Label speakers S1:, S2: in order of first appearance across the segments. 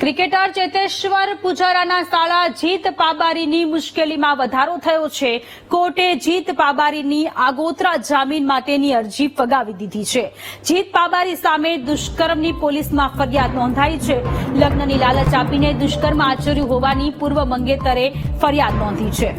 S1: Cricketer Cheteshwar પુજારાના સાળા જીત પાબારીની મુશ્કેલીમાં વધારો થયો છે. કોર્ટે જીત પાબારીની આગોતરા જામીન માટેની અરજી ફગાવી દીધી છે. જીત પાબારી સામે દુષ્કર્મની પોલીસમાં ફરિયાદ નોંધાઈ છે. લગ્નની લાલચ આપીને દુષ્કર્મ આચર્યું હોવાની પૂર્વ મંગેતરે ફરિયાદ નોંધી છે.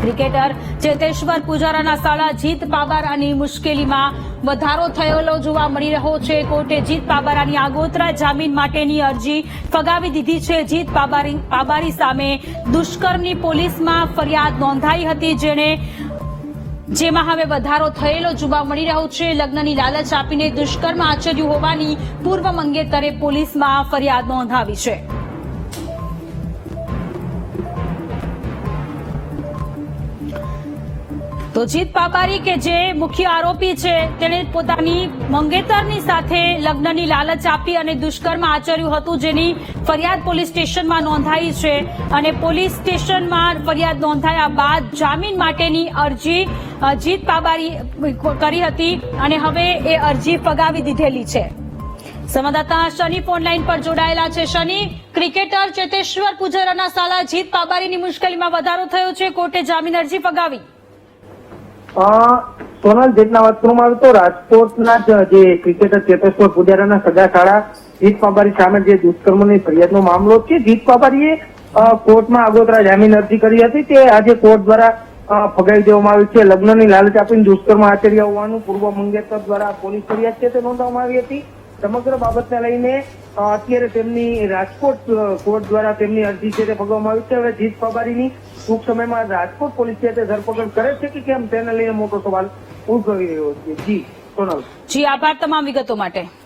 S1: ક્રિકેટર ચેતેશ્વર પુજારાના સાળા જીત પાબારાની મુશ્કેલીમાં વધારો થયેલો જોવા મળી રહ્યો છે. કોર્ટે જીત પાબારાની આગોતરા જામીન માટેની અરજી ફગાવી દીધી છે. જીત પાબારી પાબારી સામે દુષ્કર્મની પોલીસમાં ફરિયાદ નોંધાઈ હતી જેણે જેમાં હવે વધારો થયેલો જોવા મળી રહ્યો છે. લગ્નની લાલચ આપીને દુષ્કર્મ આચર્યું હોવાની પૂર્વ મંગેતરે પોલીસમાં ફરિયાદ નોંધાવી છે. તો જીત પાપારી કે જે મુખ્ય આરોપી છે, તેણે પોતાની મંગેતરની સાથે લગ્નની લાલચ આપી અને દુષ્કર્મ આચર્યું હતું, જેની ફરિયાદ પોલીસ સ્ટેશનમાં નોંધાઈ છે. અને પોલીસ સ્ટેશનમાં ફરિયાદ નોંધાયા બાદ જામીન માટેની અરજી જીત પાબારી કરી હતી અને હવે એ અરજી ફગાવી દીધેલી છે. સંવાદદાતા શનિ ફોનલાઈન પર જોડાયેલા છે. શનિ, ક્રિકેટર ચેતેશ્વર પુજારાના સાલા જીત પાબારીની મુશ્કેલીમાં વધારો થયો છે. કોર્ટે જામીન અરજી ફગાવી.
S2: સોનલ જેટના વાત તો રાજકોટના જે ક્રિકેટર ચેતેશ્વર પુજારાના સગા શાળા જીત પાબારી સામે જે દુષ્કર્મની ફરિયાદનો મામલો છે, જીત પાબારીએ કોર્ટમાં આગોતરા જામીન અરજી કરી હતી. તે આજે કોર્ટ દ્વારા ફગાવી દેવામાં આવી છે. લગ્નની લાલચ આપીને દુષ્કર્મ આચર્યા હોવાનું પૂર્વ મંગેતર દ્વારા પોલીસ ફરિયાદ છે તે નોંધવામાં આવી હતી. સમગ્ર બાબતને લઈને અત્યારે તેમની રાજકોટ કોર્ટ દ્વારા તેમની અરજી છે તે ફગાવવામાં આવી છે. હવે જીત પબારીની ટૂંક સમયમાં રાજકોટ પોલીસ છે તે ધરપકડ કરે છે કે કેમ? તેને લઈને મોટો સવાલ ઉદભવી રહ્યો છે. જી, સોનલ.
S1: જી, આભાર તમામ વિગતો માટે.